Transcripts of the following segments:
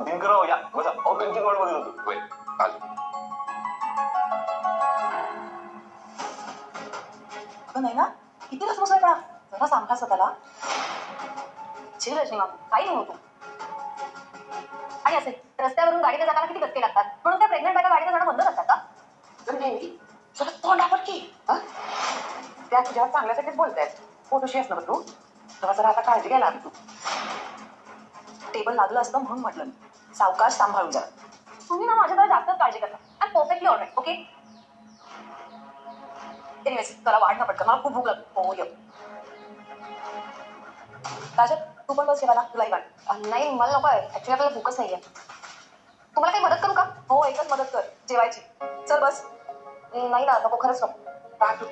दिनकरराव या बसा अहो त्यांची वाट बघत होतो होय आलो अगं नाही ना किती रसमुसळपणा जरा सांगा स्वतःला चिल रजनी मॅम काही नाही होतो आणि असे रस्त्यावरून गाडीला जाताना किती धक्के लागतात म्हणून त्या प्रेग्नंट बायका गाडीला जाणं बंद करतात का तर नेहमी जरा तोंडावर की हं? त्या तुझ्यावर चांगल्यासाठीच बोलतायत पोटोशी असणार तू तेव्हा जरा आता काळजी घ्यायला हवी तू टेबल लागलं असतं म्हणून म्हटलं मी. सावकाश सांभाळून जा. तुम्ही ना माझ्याकडे जास्तच काळजी करता. I perfectly alright okay anyways तुला वाढ ना पटकन. मला खूप भूक लागली. हो ये काजल तू पण बस जेवायला. तुलाही वाट. नाही मला नको. आहे ऍक्च्युली आपल्याला भूकच नाहीये. तुम्हाला काही मदत करू का? हो एकच मदत कर. जेवायची. चल बस. नाही ना नको खरंच नको. राजू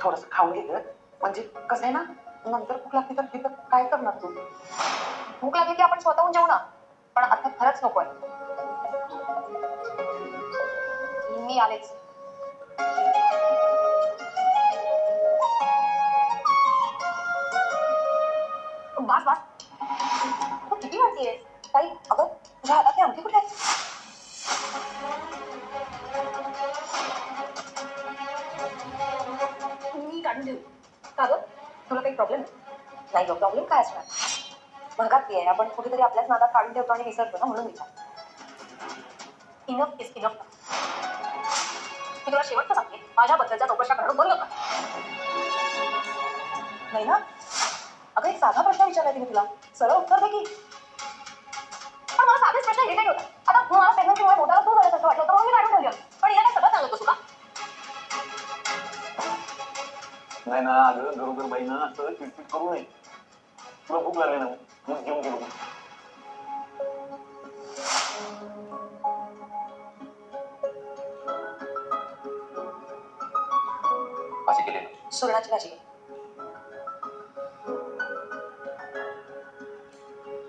थोडस खाऊन घे म्हणजे कसं आहे ना नंतर भूक लागली तर तिथं काय करणार तू? भूक लागली की आपण स्वतःहून जेवू ना. पण आता खरंच नको आहे. मी आलेच. बास बास. तू किती वाटतेय ताई अगं तुझ्या हातात आमटी कुठे आहे? मी काढून देऊ. का गं? तुला काही प्रॉब्लेम नाही गं प्रॉब्लेम काय असणार? भागात आहे आपण कुठेतरी आपल्याच नादात काढून ठेवतो आणि विसरतो ना म्हणून विचार. इनफ इज इनफ मी तुला शेवटचं सांगते. माझ्याबद्दलच्या चौकशा करणं बंद कर नाही ना? अगं एक साधा प्रश्न विचारला तिने तुला. सरळ उत्तर दे की. पण मला साधेच प्रश्न इरिटेट होता आता तू मला प्रेग्नन्सीमुळे मोठ्याला तू झालं असं वाटलं होतं म्हणून मी काढून ठेवलं. पण याला सगळं सांगत असू का? नाही ना अगं बरोबर बाई ना असं चिटचिट करू नये. तुला भूक लागली ना मग जेवून गेलो माझे केले सुरणाची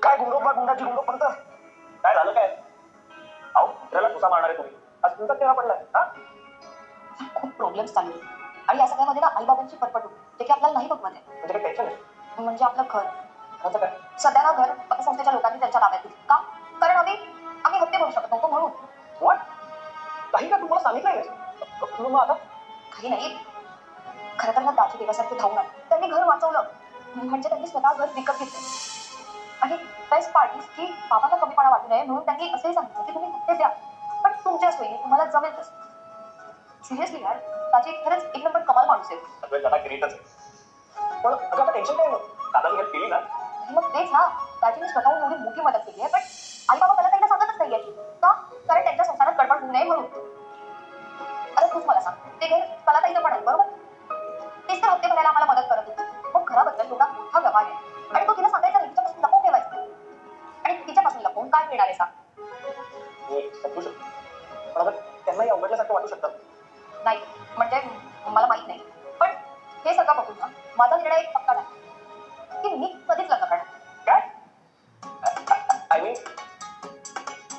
काय गुंडोबा गुंडाची गुंडो पंत काय झालं काय अहो त्याला तुसा मारणार आहे तुम्ही आज तुमचा तेव्हा पडलाय हा खूप प्रॉब्लेम्स चालू आहेत. आणि या सगळ्यामध्ये ना आईबाबांची पटपट होती जे की आपल्याला नाही बघवत आहे म्हणजे काय टेन्शन आहे म्हणजे आपलं घर कसं काय सध्या ना घर पतसंस्थेच्या लोकांनी त्यांच्या ताब्यात दिली. का? कारण आम्ही आम्ही हप्ते भरू शकत नव्हतो म्हणून. What? काही का तुम्हाला? मग आता काही नाही. खरं तर ना दाजी देवासारखे धावून आले त्यांनी घर वाचवलं. म्हणजे त्यांनी स्वतः घर विकत घेतलं. आणि बेस्ट पार्टीज की बाबांना कमीपणा वाटू नये म्हणून त्यांनी असंही सांगितलं की तुम्ही हप्ते द्या. पण तुमच्या सोयीने तुम्हाला जमेल तसं. सिरियसली यार दाजी खरंच एक नंबर कमाल माणूस आहे. पण अगं आता टेन्शन काय मग? दादाने हेल्प केली ना? मग तेच ना त्याची मी स्वतःहून एवढी मोठी मदत केली आहे. पण आई बाबा मला त्यांना सांगतच नाहीये का? कारण त्यांच्या संसारात गडबड होऊ नये म्हणून. आता तूच मला सांग. ते घर कलाताईचं पण आहे बरोबर? तेच तर हप्ते भरायला आम्हाला मदत करत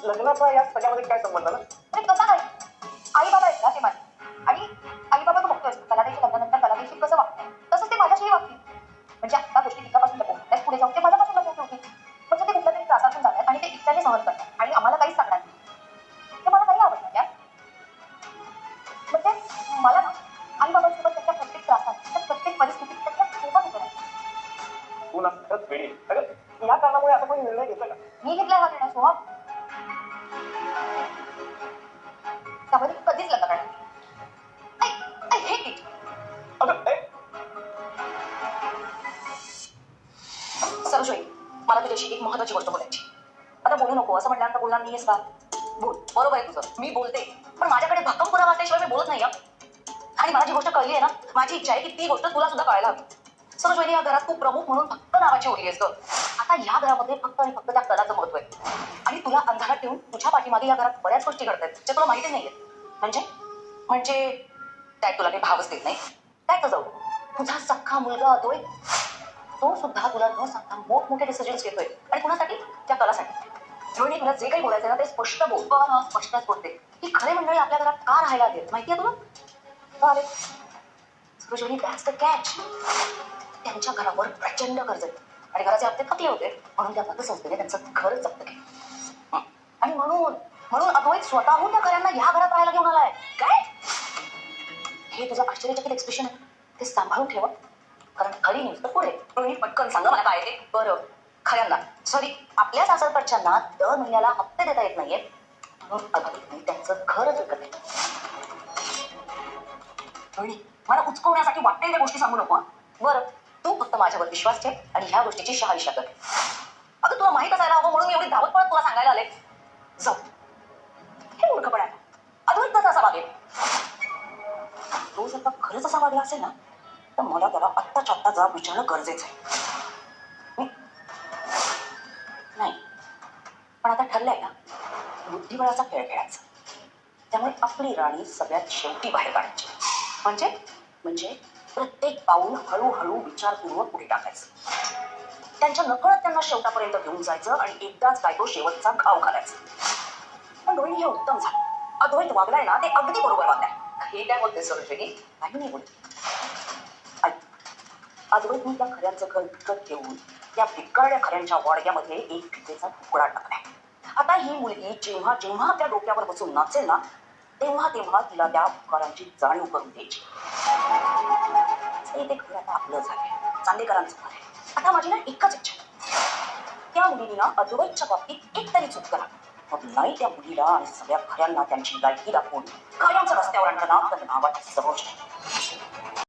लग्नाचा या सगळ्यामध्ये काय संबंध ना म्हणजे कसा नाही आई बाबा आहेत ना ते माझे. आणि आई बाबा तू बघतोय. कलादाईच्या लग्नानंतर कलादाईशी कसं वागतं तसंच ते माझ्याशीही वागतील. म्हणजे आता गोष्टी तिच्यापासून त्याच पुढे जाऊन ते माझ्यापासून लपवून ठेवतील. म्हणजे ते कुठल्या तरी त्रासातून जातात आणि ते इतक्याने सहन करतात आणि आम्हाला काहीच सांगणार नाही. ते मला नाही आवडणार यार. म्हणजे मला ना आई बाबांसोबत त्याच्या प्रत्येक त्रासात त्या प्रत्येक परिस्थितीत त्याच्या सोबत उभं राहायचं. तू ना खरंच वेळी अगं या कारणामुळे आता कोणी निर्णय घेतला का? मी घेतला हा निर्णय सोहम. कधीच लग्न करणार सरोजोई मला तुझ्याशी एक महत्वाची गोष्ट बोलायची आता बोलू नको असं म्हटल्यानंतर बोलणार नाहीयेस का बोल. बरोबर आहे तुझं. मी बोलते. पण माझ्याकडे भक्कम पुरावा असल्याशिवाय मी बोलत नाही. आणि मला जी गोष्ट कळली आहे ना माझी इच्छा आहे की ती गोष्ट तुला सुद्धा कळायला हवी. सरोजवानी या घरात खूप प्रमुख म्हणून फक्त नावाची ओळी असतं. आता या घरामध्ये फक्त आणि फक्त त्या कलाचं महत्त्व आहे. आणि तुला अंधारात ठेवून तुझ्या पाठीमागे या घरात बऱ्याच गोष्टी घडतात ज्या तुला माहिती नाहीये म्हणजे? म्हणजे त्यात तुला काही भावच देत नाही. काय जाऊ. तुझा सख्खा मुलगा अतोय तो सुद्धा तुला न सांगता मोठमोठे डिसिजन्स घेतोय. आणि कुणासाठी? त्या कलासाठी. रोहिणी तुला जे काही बोलायचं ना ते स्पष्ट बोल. पण स्पष्टच बोलते. ही खरे मंडळी आपल्या घरात का राहायला आली माहितीये तुला? का आले रोहिणी दॅट्स द कॅच त्यांच्या घरावर प्रचंड कर्ज आहे. आणि घराचे हप्ते थकले होते म्हणून त्या पतसंस्थेने त्यांचं घर जप्त केलं. अद्वैत स्वतःहून त्या खऱ्यांना ह्या घरात राहायला घेऊन आलाय. काय? हे तुझं आश्चर्यचकित एक्सप्रेशन आहे. ते सांभाळून ठेवा. कारण खरी न्यूज तर पुढे. तुम्ही पटकन सांगा मला काय ते. बरं. खऱ्यांना. सॉरी आपल्या सासरकडच्यांना दर महिन्याला हप्ते देता येत नाहीये. म्हणून अद्वैतने त्यांचं घरच विकत आहे मला उचकवण्यासाठी वाटेल त्या गोष्टी सांगू नको बरं. तू फक्त माझ्यावर विश्वास ठेव आणि ह्या गोष्टीची शहानिशा कर. अगं तुला माहीत असायला हवं म्हणून मी एवढी धावत पळत तुला सांगायला आले. जाऊ. हे मूर्खपण आहे. अद्वैत कसा असा वागेल तो जर का खरंच असा वागला असेल ना तर मला त्याला आत्ताच्या आत्ता जाब विचारणं गरजेचं आहे. नाही. पण आता ठरलंय ना बुद्धिबळाचा खेळ खेळायचा. त्यामुळे आपली राणी सगळ्यात शेवटी बाहेर काढायची म्हणजे? म्हणजे प्रत्येक पाऊल हळूहळू विचारपूर्वक पुढे टाकायचं. त्यांच्या नकळत त्यांना शेवटापर्यंत घेऊन जायचं आणि एकदाच काय तो शेवटचा घाव घालायचा. पण रोहिणी हे उत्तम झालं. अद्वैत वागलाय ना ते अगदी बरोबर वागलाय. हे काय बोलते सरोजिनी. काही नाही बोलत. अद्वैतने त्या खऱ्यांचं घर विकत घेऊन त्या बिकाड्या खऱ्यांच्या वाडग्यामध्ये एक फितेचा तुकडा टाकलाय. आता ही मुलगी जेव्हा जेव्हा त्या डोक्यावर बसून नाचेल ना तेव्हा तेव्हा तिला त्या उपकारांची जाणीव करून द्यायची. ते घर आता आपलं झालं चांदेकरांचं घर आता माझी ना एकच इच्छा त्या मुलीने ना अद्वैतच्या बाबतीत एक तरी चूक करा मग नाही त्या मुलीला आणि सगळ्या खऱ्यांना त्यांची लायकी दाखवून कायमचं रस्त्यावर आणलं ना तर नावाची समोर